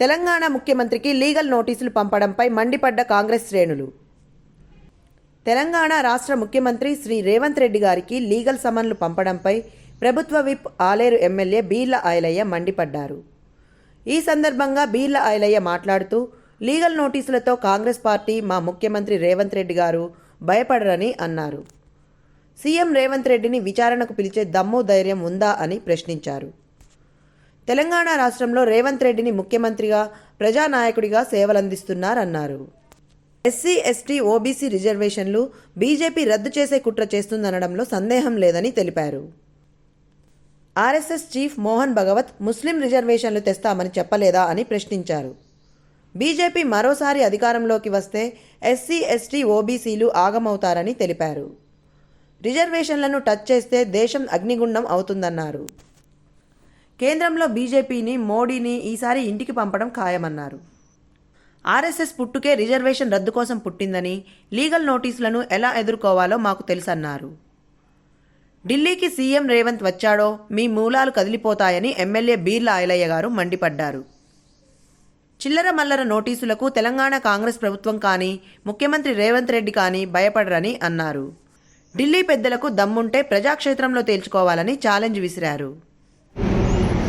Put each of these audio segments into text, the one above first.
తెలంగాణ ముఖ్యమంత్రికి లీగల్ నోటీసులు పంపడంపై మండిపడ్డ కాంగ్రెస్ శ్రేణులు. తెలంగాణ రాష్ట్ర ముఖ్యమంత్రి శ్రీ రేవంత్ రెడ్డి గారికి లీగల్ సమన్లు పంపడంపై ప్రభుత్వ విప్ ఆలేరు ఎమ్మెల్యే బీర్ల ఆయలయ్య మండిపడ్డారు. ఈ సందర్భంగా బీర్ల ఆయలయ్య మాట్లాడుతూ లీగల్ నోటీసులతో కాంగ్రెస్ పార్టీ మా ముఖ్యమంత్రి రేవంత్ రెడ్డి గారు భయపడరని అన్నారు. సీఎం రేవంత్ రెడ్డిని విచారణకు పిలిచే దమ్ము ధైర్యం ఉందా అని ప్రశ్నించారు. తెలంగాణ రాష్ట్రంలో రేవంత్ రెడ్డిని ముఖ్యమంత్రిగా ప్రజానాయకుడిగా సేవలందిస్తున్నారన్నారు. ఎస్సీ ఎస్టీ ఓబీసీ రిజర్వేషన్లు బీజేపీ రద్దు చేసే కుట్ర చేస్తుందనడంలో సందేహం లేదని తెలిపారు. RSS chief Mohan Bhagwat Muslim రిజర్వేషన్లు తెస్తామని చెప్పలేదా అని ప్రశ్నించారు. బీజేపీ మరోసారి అధికారంలోకి వస్తే ఎస్సీ ఎస్టీ ఓబీసీలు ఆగమవుతారని తెలిపారు. రిజర్వేషన్లను టచ్ చేస్తే దేశం అగ్నిగుండం అవుతుందన్నారు. కేంద్రంలో బీజేపీని మోడీని ఈసారి ఇంటికి పంపడం ఖాయమన్నారు. ఆర్ఎస్ఎస్ పుట్టుకే రిజర్వేషన్ రద్దు కోసం పుట్టిందని లీగల్ నోటీసులను ఎలా ఎదుర్కోవాలో మాకు తెలుసన్నారు. ఢిల్లీకి సీఎం రేవంత్ వచ్చాడో మీ మూలాలు కదిలిపోతాయని ఎమ్మెల్యే బీర్ల ఐలయ్య గారు మండిపడ్డారు. చిల్లర మల్లర నోటీసులకు తెలంగాణ కాంగ్రెస్ ప్రభుత్వం కానీ ముఖ్యమంత్రి రేవంత్ రెడ్డి కానీ భయపడరని అన్నారు. ఢిల్లీ పెద్దలకు దమ్ముంటే ప్రజాక్షేత్రంలో తేల్చుకోవాలని ఛాలెంజ్ విసిరారు.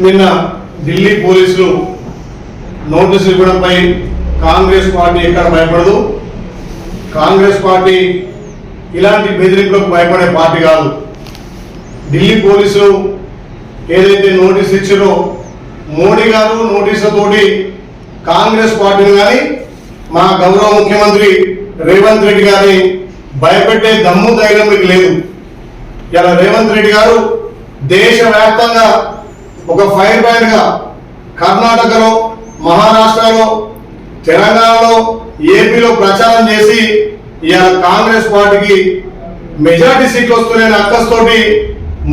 నిన్న ఢిల్లీ పోలీసులు నోటీసులు ఇవ్వడంపై కాంగ్రెస్ పార్టీ ఎక్కడ భయపడదు. కాంగ్రెస్ పార్టీ ఇలాంటి బెదిరింపులకు భయపడే పార్టీ కాదు. ఢిల్లీ పోలీసులు ఏదైతే నోటీస్ ఇచ్చారో మోడీ గారు నోటీసులతోటి కాంగ్రెస్ పార్టీని కానీ మా గౌరవ ముఖ్యమంత్రి రేవంత్ రెడ్డి గారిని భయపెట్టే దమ్ము ధైర్యం మీకు లేదు. ఇలా రేవంత్ రెడ్డి గారు దేశవ్యాప్తంగా ఒక ఫైర్ బ్రాండ్గా కర్ణాటకలో మహారాష్ట్రలో తెలంగాణలో ఏపీలో ప్రచారం చేసి ఇవాళ కాంగ్రెస్ పార్టీకి మెజార్టీ సీట్లు వస్తున్నాయని అక్కస్తోటి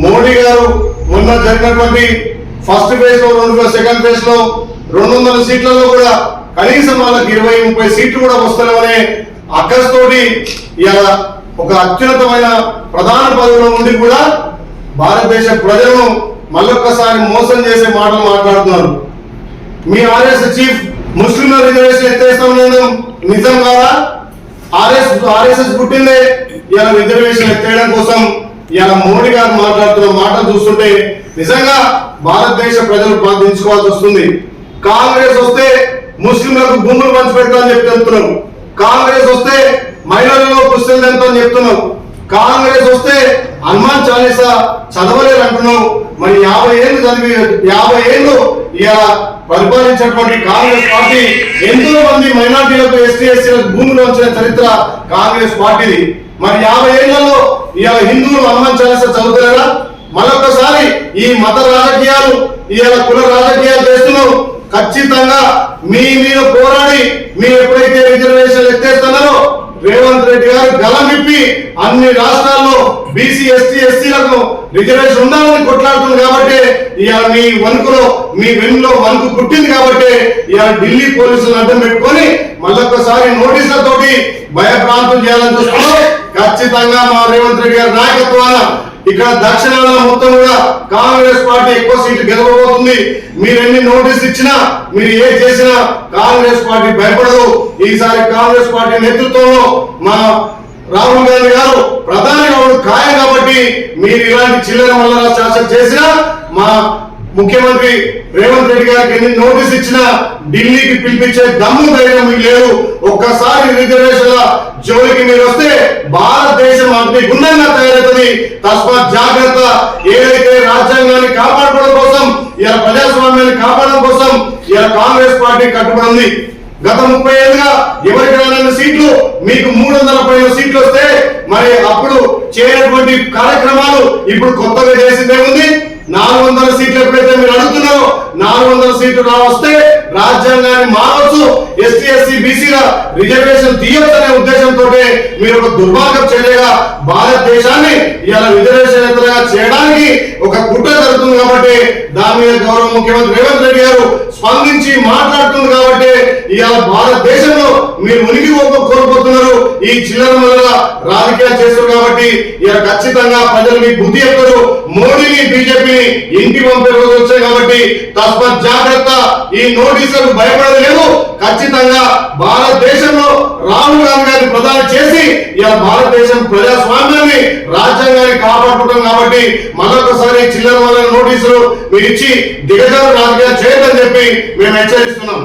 మోడీ గారు మొన్న జరిగినటువంటి ఫస్ట్ ఫేజ్లో రెండు సెకండ్ ఫేజ్లో రెండు వందల సీట్లలో కూడా కనీసం వాళ్ళకి ఇరవై ముప్పై సీట్లు కూడా వస్తున్నామనే అక్కస్తోటి ఇవాళ ఒక అత్యున్నతమైన ప్రధాన పదవిలో ఉండి కూడా భారతదేశ ప్రజలను మళ్ళొక్కసారి మోసం చేసే మాటలు మాట్లాడుతున్నారు. మీ ఆర్ఎస్ చీఫ్ ముస్లింల రిజర్వేషన్ ఎత్తేస్తాం నేను. నిజం కాదా? ఆర్ఎస్ ఆర్ఎస్ఎస్ పుట్టిందే ఇలా రిజర్వేషన్ ఎత్తేయడం కోసం. ఇలా మోడీ గారు మాట్లాడుతున్న మాటలు చూస్తుంటే నిజంగా భారతదేశ ప్రజలు ప్రార్థించుకోవాల్సి వస్తుంది. కాంగ్రెస్ వస్తే ముస్లింలకు భూములు పంచిపెడతామని చెప్పి చెప్తున్నారు. కాంగ్రెస్ వస్తే మహిళలలో పుస్తకం ఎంతో చెప్తున్నాం కాంగ్రెస్ వస్తే హనుమాన్ చాలీసా చదవలేరు అంటున్నావు మరి యాభై ఏళ్ళు చదివి యాభై ఏళ్ళు ఇలా పరిపాలించినటువంటి కాంగ్రెస్ పార్టీ ఎంతో మంది మైనార్టీలకు ఎస్టీ ఎస్సీలకు భూములు వచ్చిన చరిత్ర కాంగ్రెస్ పార్టీది. మరి యాభై ఏళ్ళలో ఇవాళ హిందువులు హనుమాన్ చాలీసా చదువుతారా మరొకసారి ఈ మత రాజకీయాలు ఇవాళ కుల రాజకీయాలు చేస్తున్నావు. ఖచ్చితంగా మీ మీద పోరాడి మీరు ఎప్పుడైతే రిజర్వేషన్లు ఎత్తేస్తున్నారో రేవంత్ రెడ్డి గారు గలమిప్పి అన్ని రాష్ట్రాల్లో బీసీ ఎస్టీ ఎస్సీలకు రిజర్వేషన్ ఉండాలని కొట్లాడుతుంది కాబట్టి ఇవాళ మీ వణుకులో మీ వెన్నులో వణుకు పుట్టింది కాబట్టి ఇవాళ ఢిల్లీ పోలీసులు అడ్డం పెట్టుకొని మళ్ళొక్కసారి నోటీసులతోటి భయప్రాంతం చేయాలని చూస్తున్నారు ఖచ్చితంగా మా రేవంత్ రెడ్డి గారి నాయకత్వాన ఇక్కడ దక్షిణాల మొత్తం కాంగ్రెస్ పార్టీ ఎక్కువ సీట్లు గెలవబోతుంది. మీరు ఎన్ని నోటీస్ ఇచ్చినా మీరు ఏ చేసినా కాంగ్రెస్ పార్టీ భయపడదు. ఈసారి కాంగ్రెస్ పార్టీ నేతృత్వంలో మా రాహుల్ గాంధీ గారు ప్రధాని కావడం ఖాయం కాబట్టి మీరు ఇలాంటి చిల్లర మల్లరా శాసన చేసినా మా ముఖ్యమంత్రి రేవంత్ రెడ్డి గారికి ఎన్ని నోటీస్ ఇచ్చినా ఢిల్లీకి పిలిపించే దమ్ము ధైర్యం మీకు లేదు. ఒక్కసారి రిజర్వేషన్ల జోలికి మీరు వస్తే భారతదేశం అగ్ని గుండంగా తయారవుతుంది. తస్మాత్ జాగ్రత్త. ఏదైతే రాజ్యాంగాన్ని కాపాడుకోవడం కోసం ఇలా ప్రజాస్వామ్యాన్ని కాపాడడం కోసం ఇలా కాంగ్రెస్ పార్టీ కట్టుబడి ఉంది. గత ముప్పై ఏళ్ళుగా ఎవరికి రానన్న సీట్లు మీకు మూడు వందల పైన సీట్లు వస్తే మరి అప్పుడు చేయనటువంటి కార్యక్రమాలు ఇప్పుడు కొత్తగా చేసిందే ఉంది నాలుగు వందల సీట్లు ఎప్పుడైతే మీరు అడుగుతున్నారో నాలుగు వందల సీట్లు రావస్తే రాజ్యాంగాన్ని మారవచ్చు. ఎస్టీ ఎస్సీ బీసీల రిజర్వేషన్ తీయొద్దనే ఉద్దేశంతో మీరు ఒక దుర్మార్గం చర్యగా భారతదేశాన్ని ఇలా రిజర్వేషన్ యంత్రంగా చేయడానికి ఒక కుట్ర జరుగుతుంది కాబట్టి దాని మీద గౌరవ ముఖ్యమంత్రి రేవంత్ రెడ్డి గారు స్పందించి మాట్లాడుతుంది కాబట్టి ఇవాళ భారతదేశంలో మీరు ఉనికి కోల్పోతున్నారు. ఈ చిల్లర మొదల రాజకీయాలు చేస్తారు కాబట్టి ఇలా ఖచ్చితంగా ప్రజలు మీ బుద్ధి ఎక్కరు మోడీని బీజేపీని ఇంటి పంపే రోజు వచ్చాయి కాబట్టి తస్మత్ జాగ్రత్త. ఈ నోటీసులకు భయపడలేదు ఖచ్చితంగా భారతదేశంలో రాహుల్ గాంధీ గారిని ప్రధాని చేసి ఇలా భారతదేశం ప్రజాస్వామ్యాన్ని రాజ్యాంగాన్ని కాపాడుకుంటాం కాబట్టి మరొకసారి చిల్లర వల్ల నోటీసులు మీరు ఇచ్చి దిగజారు రాజకీయాలు చేయదని చెప్పి మేము హెచ్చరిస్తున్నాం.